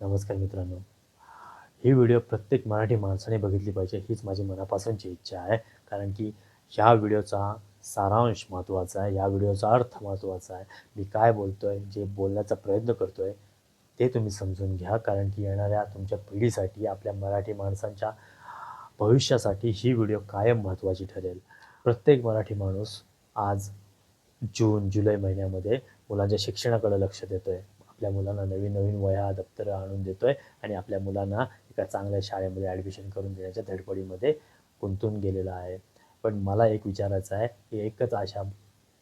नमस्कार मित्रांनो. ही व्हिडिओ प्रत्येक मराठी माणसाने बघितली पाहिजे हीच माझी मनापासूनची इच्छा आहे. कारण की ह्या व्हिडिओचा सारांश महत्त्वाचा आहे या व्हिडिओचा अर्थ महत्त्वाचा आहे. मी काय बोलतो आहे जे बोलण्याचा प्रयत्न करतो आहे ते तुम्ही समजून घ्या. कारण की येणाऱ्या तुमच्या पिढीसाठी आपल्या मराठी माणसांच्या भविष्यासाठी ही व्हिडिओ कायम महत्त्वाची ठरेल. प्रत्येक मराठी माणूस आज जून जुलै महिन्यामध्ये मुलांच्या शिक्षणाकडे लक्ष देतो आहे आपल्या मुलांना नवीन नवीन वह्या दप्तरं आणून देतो आहे आणि आपल्या मुलांना एका चांगल्या शाळेमध्ये ॲडमिशन करून देण्याच्या धडपडीमध्ये गुंतून गेलेला आहे. पण मला एक विचारायचं आहे की एकच आशा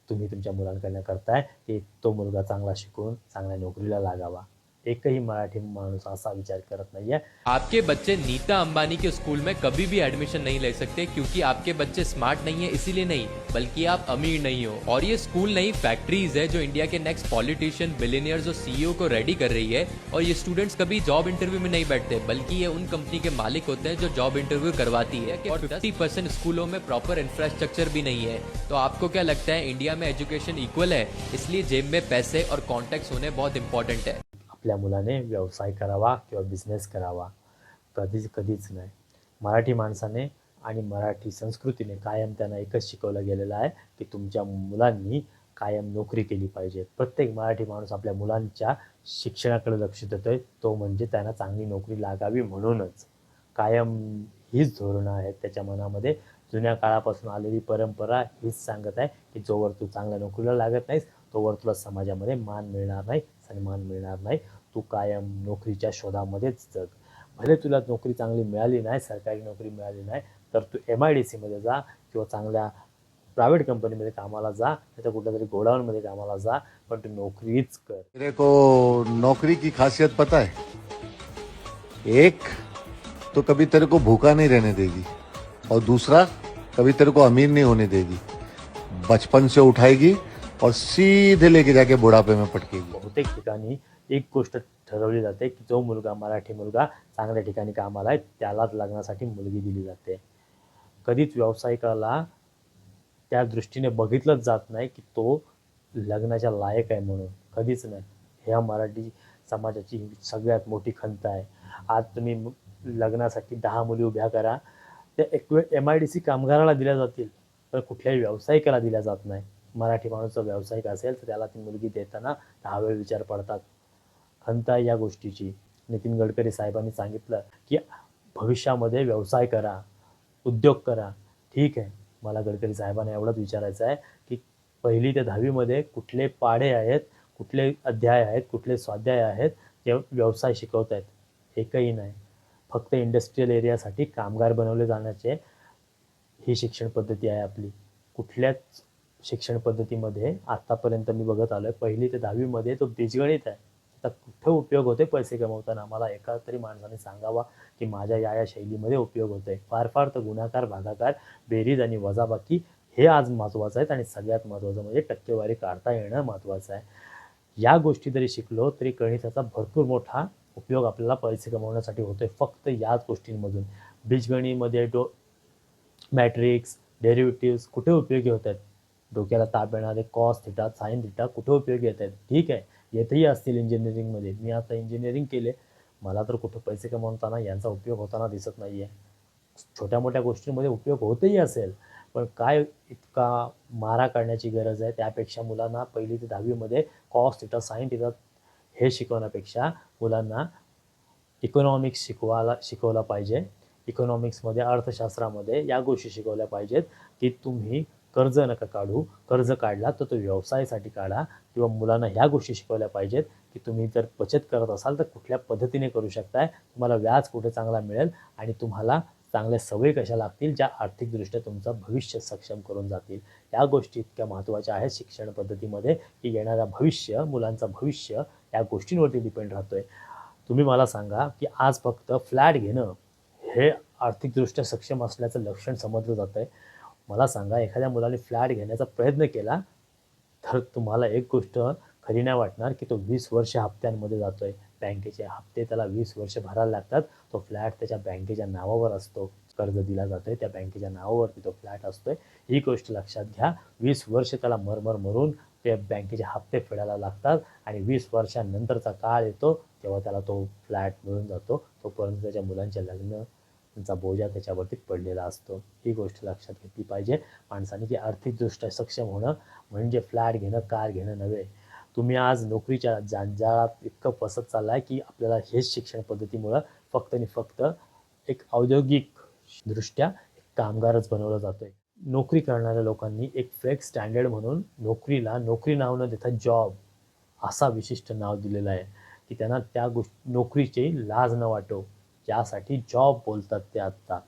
तुम्ही तुमच्या मुलांकडनं करताय की तो मुलगा चांगला शिकून चांगल्या नोकरीला लागावा. एकही मराठी माणूस असा विचार करत नाही आहे आपके बच्चे नीता अंबानी के स्कूल में कभी भी एडमिशन नहीं ले सकते क्योंकि आपके बच्चे स्मार्ट नहीं है इसीलिए नहीं बल्कि आप अमीर नहीं हो। और ये स्कूल नहीं फैक्ट्रीज है जो इंडिया के नेक्स्ट पॉलिटिशियन बिलियनियर्स और सीईओ को रेडी कर रही है। और ये स्टूडेंट्स कभी जॉब इंटरव्यू में नहीं बैठते बल्कि ये उन कंपनी के मालिक होते हैं जो जॉब इंटरव्यू करवाती है और फिफ्टी परसेंट स्कूलों में प्रॉपर इंफ्रास्ट्रक्चर भी नहीं है। तो आपको क्या लगता है इंडिया में एजुकेशन इक्वल है? इसलिए जेब में पैसे और कॉन्टेक्ट होने बहुत इंपॉर्टेंट है। आपल्या मुलाने व्यवसाय करावा किंवा बिझनेस करावा. कधीच कधीच नाही. मराठी माणसाने आणि मराठी संस्कृतीने कायम त्यांना एकच शिकवलं गेलेलं आहे की तुमच्या मुलांनी कायम नोकरी केली पाहिजे. प्रत्येक मराठी माणूस आपल्या मुलांच्या शिक्षणाकडे लक्ष देतो आहे तो म्हणजे त्यांना चांगली नोकरी लागावी म्हणूनच. कायम हीच धोरणं आहेत. त्याच्या मनामध्ये जुन्या काळापासून आलेली परंपरा हीच सांगत आहे की जोवर तू चांगल्या नोकरीला लागत नाहीस तोवर तुला समाजामध्ये मान मिळणार नाही सन्मान मिळणार नाही. तू कायम नोकरीच्या शोधामध्येच जग. भले तुला नोकरी चांगली मिळाली नाही सरकारी नोकरी मिळाली नाही तर तू एम आय डी सीमध्ये जा किंवा चांगल्या प्रायव्हेट कंपनीमध्ये कामाला जा नाही तर कुठल्या तरी गोडाऊनमध्ये कामाला जा पण तू नोकरीच कर. को नौकरी की खासियत पता है? एक तो कभी तेरे को भूखा नहीं रहने देगी और दूसरा कभी तेरे को अमीर नहीं होने देगी। बचपन से उठाएगी और सीधे लेके जाके बुढ़ापे में पटकेगी। बहुतेक ठिकाणी एक गोष्ट ठरवली जाते की जो मुलगा मराठी मुलगा चांगल्या ठिकाणी कामाला आहे त्यालाच लग्नासाठी मुलगी दिली जाते. कधीच व्यावसायिकाला त्या दृष्टीने बघितलंच जात नाही की तो लग्नाच्या लायक आहे म्हणून. कधीच नाही. ह्या मराठी समाजाची सगळ्यात मोठी खंत आहे. आज तुम्ही लग्नासाठी दहा मुली उभ्या करा त्या एक वेळ एम आय डी सी कामगाराला दिल्या जातील तर कुठल्याही व्यावसायिकाला दिल्या जात नाही. मराठी माणूस जर व्यावसायिक असेल तर त्याला ती मुलगी देताना दहा वेळ विचार पडतात. खंत आहे या गोष्टीची. नितीन गडकरी साहेबांनी सांगितलं की भविष्यामध्ये व्यवसाय करा उद्योग करा. ठीक आहे. मला गडकरी साहेबांना एवढंच विचारायचं आहे की पहिली ते दहावीमध्ये कुठले पाढे आहेत कुठले अध्याय आहेत कुठले स्वाध्याय आहेत ते व्यवसाय शिकवत आहेत? एकही नाही. फक्त इंडस्ट्रीयल एरियासाठी कामगार बनवले जाण्याचे ही शिक्षण पद्धती आहे आपली. कुठल्याच शिक्षण पद्धतीमध्ये आत्तापर्यंत मी बघत आलो आहे पहिली ते दहावीमध्ये तो बीजगणित आहे. तर कुठे उपयोग होते पैसे कमवताना? मला एका तरी माणसाने सांगावा की माझ्या या या शैलीमध्ये उपयोग होतोय. फार फार तर गुणाकार भागाकार बेरीज आणि वजाबाकी हे आज महत्त्वाचं आहेत आणि सगळ्यात महत्त्वाचं म्हणजे टक्केवारी काढता येणं महत्त्वाचं आहे. या गोष्टी जरी शिकलो तरी गणिताचा भरपूर मोठा उपयोग आपल्याला पैसे कमवण्यासाठी होतोय. फक्त याच गोष्टींमधून. बीजगणीमध्ये डो मॅट्रिक्स डेरिव्हेटिव्स कुठे उपयोगी होत आहेत डोक्याला ताप येणारे कॉस थिटा साईन थिटा कुठे उपयोगी येत आहेत ठीक आहे. येथेही असतील इंजिनिअरिंगमध्ये मी आता इंजिनिअरिंग केले. मला तर कुठं पैसे कमवताना यांचा उपयोग होताना दिसत नाही आहे छोट्या मोठ्या गोष्टींमध्ये उपयोग होतही असेल पण काय इतका मारा काढण्याची गरज आहे? त्यापेक्षा मुलांना पहिली ते दहावीमध्ये कॉस्ट थिटा सायन्स थिटा हे शिकवण्यापेक्षा मुलांना इकॉनॉमिक्स शिकवायला शिकवला पाहिजे. इकॉनॉमिक्समध्ये अर्थशास्त्रामध्ये या गोष्टी शिकवल्या पाहिजेत की तुम्ही कर्ज नका काढू कर्ज काढला तर तो व्यवसायासाठी काढा किंवा मुलांना ह्या गोष्टी शिकवल्या पाहिजेत की तुम्ही जर बचत करत असाल तर कुठल्या पद्धतीने करू शकताय तुम्हाला व्याज कुठे चांगला मिळेल आणि तुम्हाला चांगल्या सवयी कशा लागतील ज्या आर्थिकदृष्ट्या तुमचं भविष्य सक्षम करून जातील. या गोष्टी इतक्या महत्त्वाच्या आहेत शिक्षण पद्धतीमध्ये की येणारा भविष्य मुलांचं भविष्य या गोष्टींवरती डिपेंड राहतोय. तुम्ही मला सांगा की आज फक्त फ्लॅट घेणं हे आर्थिकदृष्ट्या सक्षम असल्याचं लक्षण समजलं जातं आहे मला सांगा एखाद्या मुलाने फ्लॅट घेण्याचा प्रयत्न केला तर तुम्हाला एक गोष्ट खरी नाही वाटणार की तो वीस वर्ष हप्त्यांमध्ये जातोय. बँकेचे हप्ते त्याला वीस वर्ष भरायला लागतात. तो फ्लॅट त्याच्या बँकेच्या नावावर असतो. कर्ज दिला जातोय त्या बँकेच्या नावावरती तो फ्लॅट असतोय. ही गोष्ट लक्षात घ्या. वीस वर्ष त्याला मरमर मरून ते बँकेचे हप्ते फेडायला लागतात आणि वीस वर्षांनंतरचा काळ येतो तेव्हा त्याला तो फ्लॅट मिळून जातो. तोपर्यंत त्याच्या मुलांचे लग्न त्यांचा बोजा त्याच्यावरती पडलेला असतो. ही गोष्ट लक्षात घेतली पाहिजे. माणसाने की आर्थिकदृष्ट्या सक्षम होणं म्हणजे फ्लॅट घेणं कार घेणं नव्हे. तुम्ही आज नोकरीच्या जंजाळात इतकं फसत चाललाय की आपल्याला हेच शिक्षण पद्धतीमुळं फक्त आणि फक्त एक औद्योगिक दृष्ट्या एक कामगारच बनवला जातोय. नोकरी करणाऱ्या लोकांनी एक फेक स्टँडर्ड म्हणून नोकरीला नोकरी नाव न देता जॉब असा विशिष्ट नाव दिलेलं आहे की त्यांना त्या गोष्ट नोकरीची लाज न वाटो. ज्यासाठी जॉब बोलतात ते आत्ता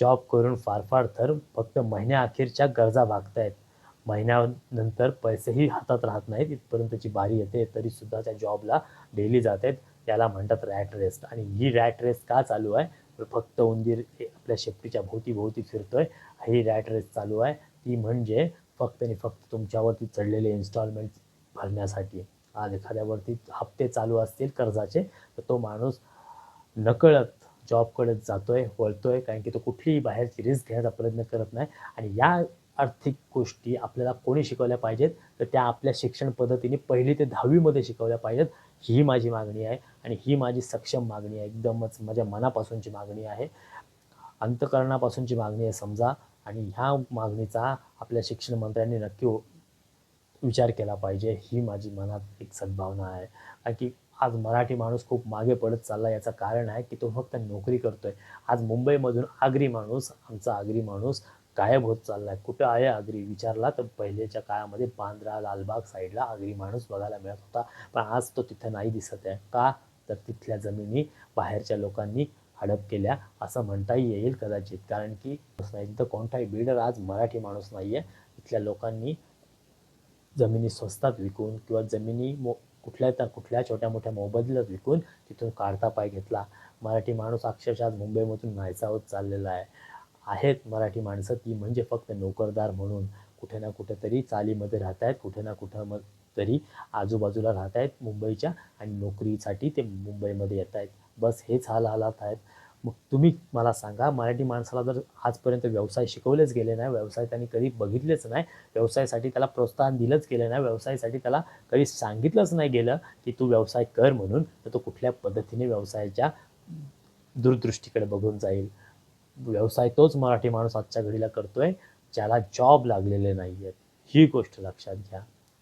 जॉब करून फार फार तर फक्त महिन्याअखेरच्या गरजा भागतायत. महिन्यानंतर पैसेही हातात राहत नाहीत इथपर्यंतची बारी येते तरीसुद्धा त्या जॉबला डेली जात आहेत त्याला म्हणतात रॅट रेस्ट आणि ही रॅट रेस का चालू आहे? फक्त उंदीर हे आपल्या शेपटीच्या भोवतीभोवती फिरतोय. ही रॅट रेस चालू आहे. ती म्हणजे फक्त आणि फक्त तुमच्यावरती चढलेले इन्स्टॉलमेंट भरण्यासाठी. आज एखाद्यावरती हप्ते चालू असतील कर्जाचे तर तो माणूस नकळत जॉबकडे जातोय वळतोय कारण की तो कुठलीही बाहेरची रिस्क घेण्याचा प्रयत्न करत नाही. आणि या आर्थिक गोष्टी आपल्याला कोणी शिकवल्या पाहिजेत? तर त्या आपल्या शिक्षण पद्धतीने पहिली ते दहावीमध्ये शिकवल्या पाहिजेत. ही माझी मागणी आहे आणि ही माझी सक्षम मागणी आहे. एकदमच माझ्या मनापासूनची मागणी आहे. अंतकरणापासूनची मागणी आहे समजा. आणि ह्या मागणीचा आपल्या शिक्षण मंत्र्यांनी नक्की विचार केला पाहिजे. ही माझी मनात एक सद्भावना आहे. कारण की आज मराठी माणूस खूप मागे पडत चालला याचं कारण आहे की तो फक्त नोकरी करतोय. आज मुंबईमधून आगरी माणूस आमचा आगरी माणूस गायब होत चालला आहे कुठं आहे आगरी? विचारला तर पहिलेच्या काळामध्ये बांद्रा लालबाग साईडला आगरी माणूस बघायला मिळत होता. पण आज तो तिथं नाही दिसत आहे. का? तर तिथल्या जमिनी बाहेरच्या लोकांनी हडप केल्या असं म्हणताही येईल कदाचित. कारण की नाही तिथं कोणताही बिल्डर आज मराठी माणूस नाही आहे तिथल्या लोकांनी जमिनी स्वस्तात विकून किंवा जमिनी मो कुठल्या तर कुठल्या छोट्या मोठ्या मोबदल्यात विकून तिथून काढता पाय घेतला. मराठी माणूस अक्षरशः मुंबईमधून न्हायचा होत चाललेला आहे. आहेत मराठी माणसं ती म्हणजे फक्त नोकरदार म्हणून. कुठे ना कुठेतरी चालीमध्ये राहत आहेत कुठे ना कुठं मग तरी आजूबाजूला राहत आहेत मुंबईच्या आणि नोकरीसाठी ते मुंबईमध्ये येत आहेत बस हेच हाल हालात आहेत. मग तुम्ही मला सांगा मराठी माणसाला जर आजपर्यंत व्यवसाय शिकवलेच गेले नाही व्यवसाय त्यांनी कधी बघितलेच नाही व्यवसायासाठी त्याला प्रोत्साहन दिलंच गेलं नाही व्यवसायासाठी त्याला कधी सांगितलंच नाही गेलं की तू व्यवसाय कर म्हणून तर तो कुठल्या पद्धतीने व्यवसायाच्या दूरदृष्टीकडे बघून जाईल. व्यवसाय तोच मराठी माणूस आजच्या घडीला करतोय ज्याला जॉब लागलेले नाही आहेत ही गोष्ट लक्षात घ्या.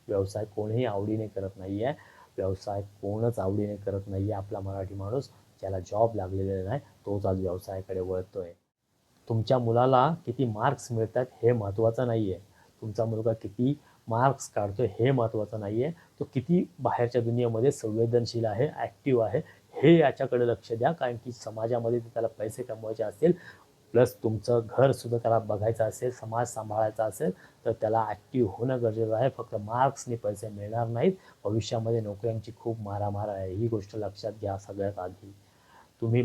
व्यवसाय कोणीही आवडीने करत नाही आहे व्यवसाय कोणच आवडीने करत नाही आहे आपला मराठी माणूस ज्याला जॉब लागलेले नाही तोच आज व्यवसायाकडे वळतोय. तुमच्या मुलाला किती मार्क्स मिळतात हे महत्त्वाचं नाही आहे तुमचा मुलगा किती मार्क्स काढतोय हे महत्त्वाचं नाही आहे तो किती बाहेरच्या दुनियेमध्ये संवेदनशील आहे ॲक्टिव्ह आहे हे याच्याकडे लक्ष द्या. कारण की समाजामध्ये जर त्याला पैसे कमवायचे असतील प्लस तुमचं घरसुद्धा त्याला बघायचं असेल समाज सांभाळायचा असेल तर त्याला ॲक्टिव्ह होणं गरजेचं आहे. फक्त मार्क्सने पैसे मिळणार नाहीत. भविष्यामध्ये नोकऱ्यांची खूप मारामार आहे. ही गोष्ट लक्षात घ्या सगळ्यात आधी. तुम्ही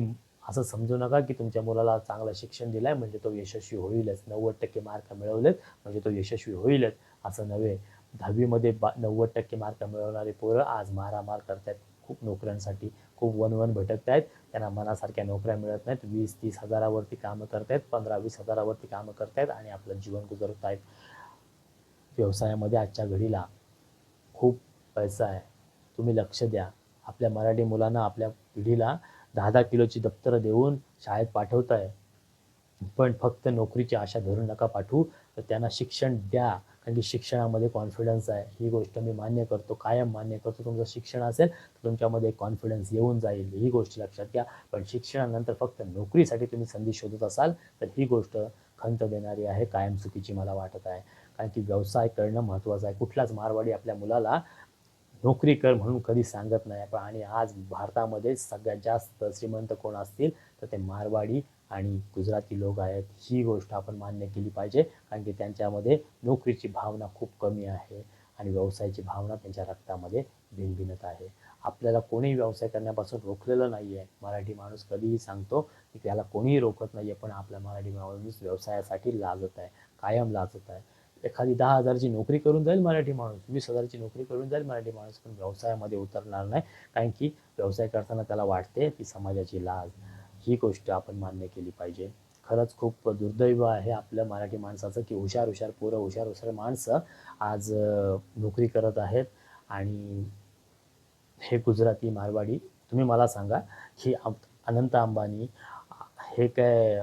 असं समजू नका की तुमच्या मुलाला चांगलं शिक्षण दिलं आहे म्हणजे तो यशस्वी होईलच. नव्वद टक्के मार्क मिळवलेत म्हणजे तो यशस्वी होईलच असं नव्हे. दहावीमध्ये बा नव्वद टक्के मार्क मिळवणारे पोरं आज मारामार करतात खूप नोकऱ्यांसाठी खूप वन वन भटकत आहेत त्यांना मनासारख्या नोकऱ्या मिळत नाहीत. वीस तीस हजारावरती कामं करतायत पंधरा वीस हजारावरती कामं करतायत आणि आपलं जीवन गुजरत आहेत व्यवसायामध्ये आजच्या घडीला खूप पैसा आहे. तुम्ही लक्ष द्या. आपल्या मराठी मुलांना आपल्या पिढीला दहा दहा किलोची दप्तरं देऊन शाळेत पाठवताय. पण फक्त नोकरीची आशा धरून नका पाठवू. तर त्यांना शिक्षण द्या. कारण की शिक्षणामध्ये कॉन्फिडन्स आहे. ही गोष्ट मी मान्य करतो कायम मान्य करतो. तुमचं शिक्षण असेल तर तुमच्यामध्ये कॉन्फिडन्स येऊन जाईल. ही गोष्ट लक्षात घ्या. पण शिक्षणानंतर फक्त नोकरीसाठी तुम्ही संधी शोधत असाल तर ही गोष्ट खंत देणारी आहे कायम चुकीची मला वाटत आहे. कारण की व्यवसाय करणं महत्त्वाचं आहे. कुठलाच मारवाडी आपल्या मुलाला नोकरी कर म्हणून कधी सांगत नाही. पण आणि आज भारतामध्ये सगळ्यात जास्त श्रीमंत कोण असतील? तर ते मारवाडी आणि गुजराती लोक आहेत. ही गोष्ट आपण मान्य केली पाहिजे. कारण की त्यांच्यामध्ये नोकरीची भावना खूप कमी आहे. आणि व्यवसायाची भावना त्यांच्या रक्तामध्ये भिनभिनत आहे. आपल्याला कोणीही व्यवसाय करण्यापासून रोखलेलं नाही आहे मराठी माणूस कधीही सांगतो की त्याला कोणीही रोखत नाही आहे पण आपला मराठी माणूस व्यवसायासाठी लाजत आहे. कायम लाजत आहे. एखादी दहा हजारची नोकरी करून जाईल मराठी माणूस वीस हजारची नोकरी करून जाईल मराठी माणूस पण व्यवसायामध्ये उतरणार नाही. कारण की व्यवसाय करताना त्याला वाटते की समाजाची लाज ही गोष्ट आपण मान्य केली पाहिजे. खरंच खूप दुर्दैव आहे आपल्या मराठी माणसाचं की हुशार हुशार पोरं हुशार हुशार माणसं आज नोकरी करत आहेत. आणि हे गुजराती मारवाडी तुम्ही मला सांगा की अनंत अंबानी हे काय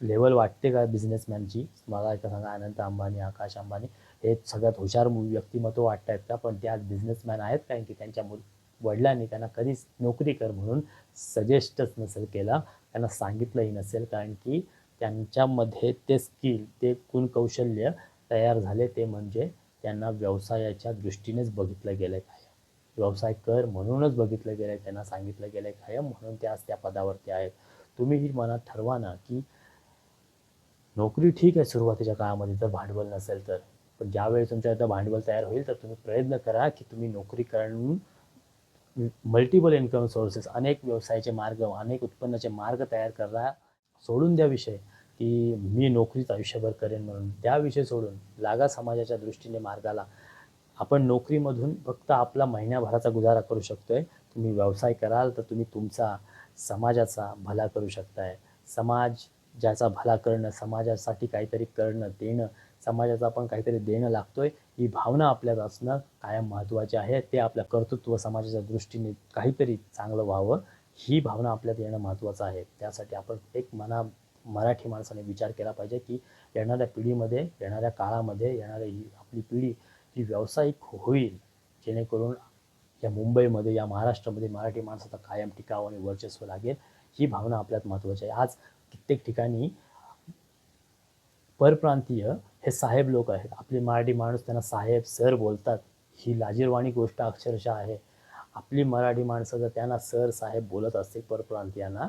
लेवल वाटते का बिझनेसमॅनची मला एक सांगा अनंत अंबानी आकाश अंबानी हे सगळ्यात हुशार व्यक्तिमत्व वाटत आहेत का? पण ते आज बिझनेसमॅन आहेत कारण की त्यांच्या मुल वडिलांनी त्यांना कधीच नोकरी कर म्हणून सजेस्टच नसेल केला. त्यांना सांगितलंही नसेल कारण की त्यांच्यामध्ये ते स्किल ते गुण कौशल्य तयार झाले ते म्हणजे त्यांना व्यवसायाच्या दृष्टीनेच बघितलं गेलं काय व्यवसाय कर म्हणूनच बघितलं गेलं त्यांना सांगितलं गेलं काय म्हणून ते आज त्या पदावरती आहेत. तुम्हीही मनात ठरवा ना की नोकरी ठीक आहे सुरुवातीच्या काळामध्ये जर भांडवल नसेल तर. पण ज्यावेळी तुमच्या इथं भांडवल तयार होईल तर तुम्ही प्रयत्न करा की तुम्ही नोकरी करून मल्टिपल इन्कम सोर्सेस अनेक व्यवसायाचे मार्ग अनेक उत्पन्नाचे मार्ग तयार करा सोडून द्या विषय की मी नोकरीच आयुष्यभर करेन म्हणून. त्या विषय सोडून लागा समाजाच्या दृष्टीने मार्गाला. आपण नोकरीमधून फक्त आपला महिन्याभराचा गुजारा करू शकतोय. तुम्ही व्यवसाय कराल तर तुम्ही तुमचा समाजाचा भला करू शकताय. समाज ज्याचा भला करणं समाजासाठी काहीतरी करणं देणं समाजाचा आपण काहीतरी देणं लागतोय ही भावना आपल्यात असणं कायम महत्त्वाचे आहे. ते आपल्या कर्तृत्व समाजाच्या दृष्टीने काहीतरी चांगलं व्हावं ही भावना आपल्यात येणं महत्त्वाचं आहे. त्यासाठी आपण एक मना मराठी माणसाने विचार केला पाहिजे की येणाऱ्या पिढीमध्ये येणाऱ्या काळामध्ये येणाऱ्या ही आपली पिढी ही व्यावसायिक होईल. जेणेकरून या मुंबईमध्ये या महाराष्ट्रामध्ये मराठी माणसाचा कायम टिकाव आणि वर्चस्व लागेल ही भावना आपल्यात महत्त्वाची आहे. आज कित्येक ठिकाणी परप्रांतीय हे साहेब लोक आहेत. आपले मराठी माणूस त्यांना साहेब सर बोलतात. ही लाजीरवाणी गोष्ट अक्षरशः आहे. आपली मराठी माणसं जर त्यांना सर साहेब बोलत असतील परप्रांतीयांना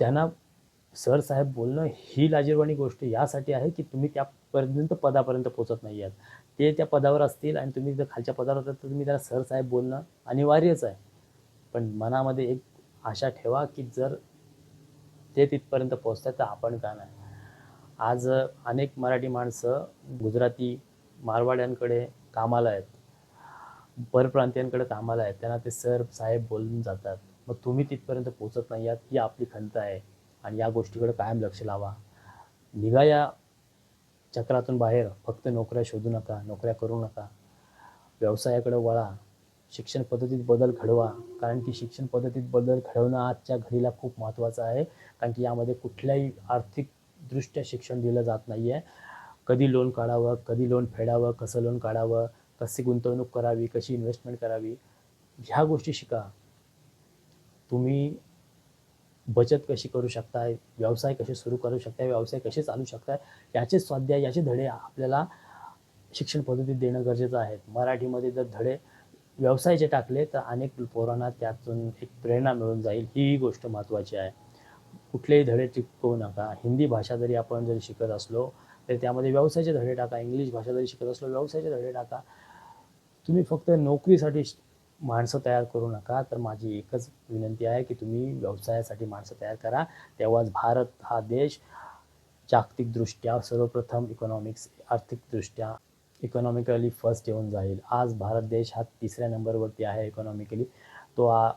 त्यांना सर साहेब बोलणं ही लाजीरवाणी गोष्ट यासाठी आहे की तुम्ही त्यापर्यंत पदापर्यंत पोचत नाही आहात. ते त्या पदावर असतील आणि तुम्ही जर खालच्या पदावर असतात तर तुम्ही त्याला सर साहेब बोलणं अनिवार्यच आहे. पण मनामध्ये एक आशा ठेवा की जर ते तिथपर्यंत पोचतात तर आपण का नाही? आज अनेक मराठी माणसं गुजराती मारवाड्यांकडे कामाला आहेत. परप्रांतीयांकडे कामाला आहेत. त्यांना ते सर साहेब बोलून जातात. मग तुम्ही तिथपर्यंत पोचत नाही आहात ही आपली खंत आहे. आणि या गोष्टीकडे कायम लक्ष लावा. निघा या चक्रातून बाहेर. फक्त नोकऱ्या शोधू नका. नोकऱ्या करू नका. व्यवसायाकडे वळा. शिक्षण पद्धतीत बदल घडवा. कारण की शिक्षण पद्धतीत बदल घडवणं आजच्या घडीला खूप महत्त्वाचं आहे. कारण की यामध्ये कुठल्याही आर्थिकदृष्ट्या शिक्षण दिलं जात नाही आहे कधी लोन काढावं कधी लोन फेडावं कसं लोन काढावं कशी गुंतवणूक करावी कशी इन्व्हेस्टमेंट करावी ह्या गोष्टी शिका. तुम्ही बचत कशी करू शकताय व्यवसाय कसे सुरू करू शकताय व्यवसाय कसे चालू शकताय याचे स्वाध्याय याचे धडे आपल्याला शिक्षण पद्धतीत देणं गरजेचं आहे. मराठीमध्ये जर धडे व्यवसायाचे टाकले तर अनेक पोरांना त्यातून एक प्रेरणा मिळून जाईल. ही गोष्ट महत्त्वाची आहे. कुठलेही धडे टिकवू नका. हिंदी भाषा जरी आपण जरी शिकत असलो तरी त्यामध्ये व्यवसायाचे धडे टाका. इंग्लिश भाषा जरी शिकत असलो व्यवसायाचे धडे टाका. तुम्ही फक्त नोकरीसाठी माणसं तयार करू नका. तर माझी एकच विनंती आहे की तुम्ही व्यवसायासाठी माणसं तयार करा. तेव्हाच भारत हा देश जागतिकदृष्ट्या सर्वप्रथम इकॉनॉमिक्स आर्थिकदृष्ट्या इकॉनॉमिकली फर्स्ट येऊन जाईल. आज भारत देश हा तिसऱ्या नंबरवरती आहे इकॉनॉमिकली तो हा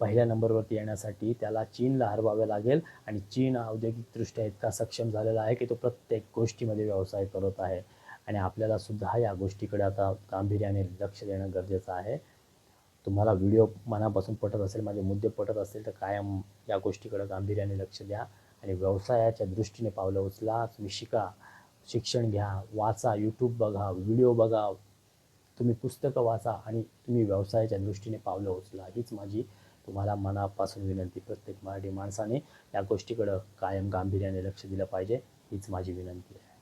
पहिल्या नंबरवरती येण्यासाठी त्याला चीनला हरवावे लागेल आणि चीन औद्योगिकदृष्ट्या इतका सक्षम झालेला आहे की तो प्रत्येक गोष्टीमध्ये व्यवसाय करत आहे. आणि आपल्याला सुद्धा या गोष्टीकडे आता गांभीर्याने लक्ष देणं गरजेचं आहे. तुम्हाला व्हिडिओ मनापासून पटत असेल माझे मुद्दे पटत असेल तर कायम या गोष्टीकडे गांभीर्याने लक्ष द्या आणि व्यवसायाच्या दृष्टीने पावलं उचला. तुम्ही शिका. शिक्षण घ्या वाचा यूट्यूब बघा व्हिडिओ बघा. तुम्ही पुस्तकं वाचा आणि तुम्ही व्यवसायाच्या दृष्टीने पावलं उचला. हीच माझी तुम्हाला मनापासून विनंती. प्रत्येक मराठी माणसाने या गोष्टीकडं कायम गांभीर्याने लक्ष दिलं पाहिजे. हीच माझी विनंती आहे.